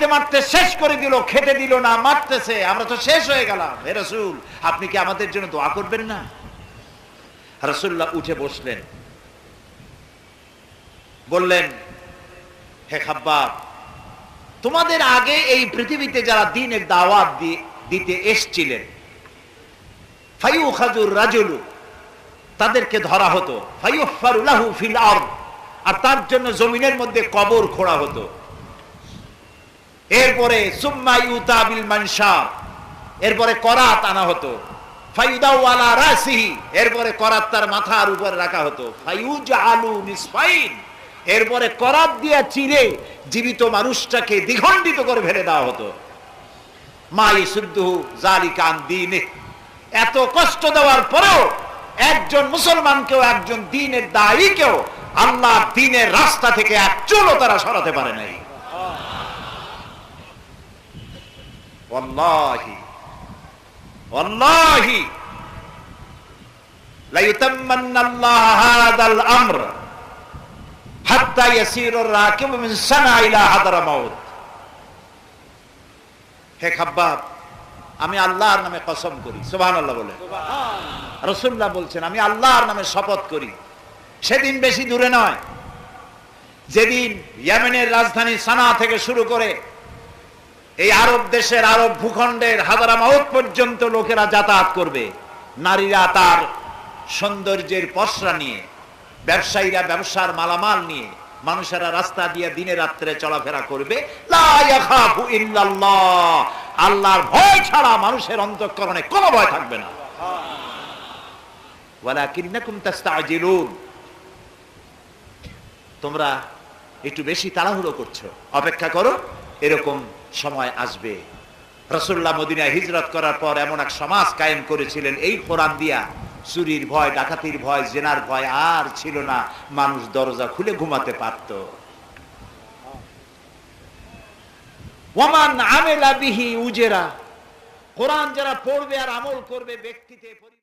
মারতে মারতে শেষ করে দিল খেতে দিল না, মারতেছে। আমরা তো শেষ হয়ে গেলাম। হে রসুল, আপনি কি আমাদের জন্য দোয়া করবেন না? রসুল্লাহ উঠে বসলেন। বললেন, হে খাব্বাব, তোমাদের আগে এই পৃথিবীতে যারা দিনের দাওয়াত দিতে এসছিলেন ফাইউ খাজুর রাজুলু, তাদেরকে ধরা হতো। ফাইউফারুলাহু ফিল আর তার জন্য জমিনের মধ্যে কবর খোঁড়া হতো। এরপরে এরপরে করাত আনা হতো। এরপরে করাত তার মাথার উপরে রাখা হতো। এরপরে করাত দিয়া চিরে জীবিত মানুষটাকে দ্বিখণ্ডিত করে ফেলে দেওয়া হতো। জালিকান দিনে, এত কষ্ট দেওয়ার পরেও একজন মুসলমানকেও, একজন দিনের দায়ীকেও আল্লাহ দিনের রাস্তা থেকে এক চুলও তারা সরাতে পারে নাই। ওয়াল্লাহি ওয়াল্লাহি لا يتمن الله هذا الامر حتى يسير الراكب من سنة الى حضرموت হে খাব্বাব আমি আল্লাহর নামে কসম করি সুবহান আল্লাহ বলে রসুল্লাহ বলছেন আমি আল্লাহর নামে শপথ করি সেদিন বেশি দূরে নয় যেদিন ইয়েমেনের রাজধানী সানা থেকে শুরু করে এই আরব দেশের, আরব ভূখণ্ডের হাজারামাউত পর্যন্ত লোকেরা যাতায়াত করবে। নারীরা তার সৌন্দর্যের পসরা নিয়ে, ব্যবসায়ীরা ব্যবসার মালামাল নিয়ে, মানুষেরা রাস্তা দিয়ে দিনে রাত্রে চলাফেরা করবে। আল্লাহর ভয় ছাড়া মানুষের অন্তঃকরণে কোনো ভয় থাকবে না। তোমরা একটু বেশি তাড়াহুড়ো করছ। অপেক্ষা করো। এরকম সময় আসবে। রসুল্লাহ মদিনায় হিজরত করার পর এমন এক সমাজ কায়েম করেছিলেন, এই কোরআন দিয়া চুরির ভয়, ডাকাতির ভয়, জেনার ভয় আর ছিল না। মানুষ দরজা খুলে ঘুমাতে পারত। ওমান আমেলা বিহি উজেরা। কোরআন যারা পড়বে আর আমল করবে ব্যক্তিতে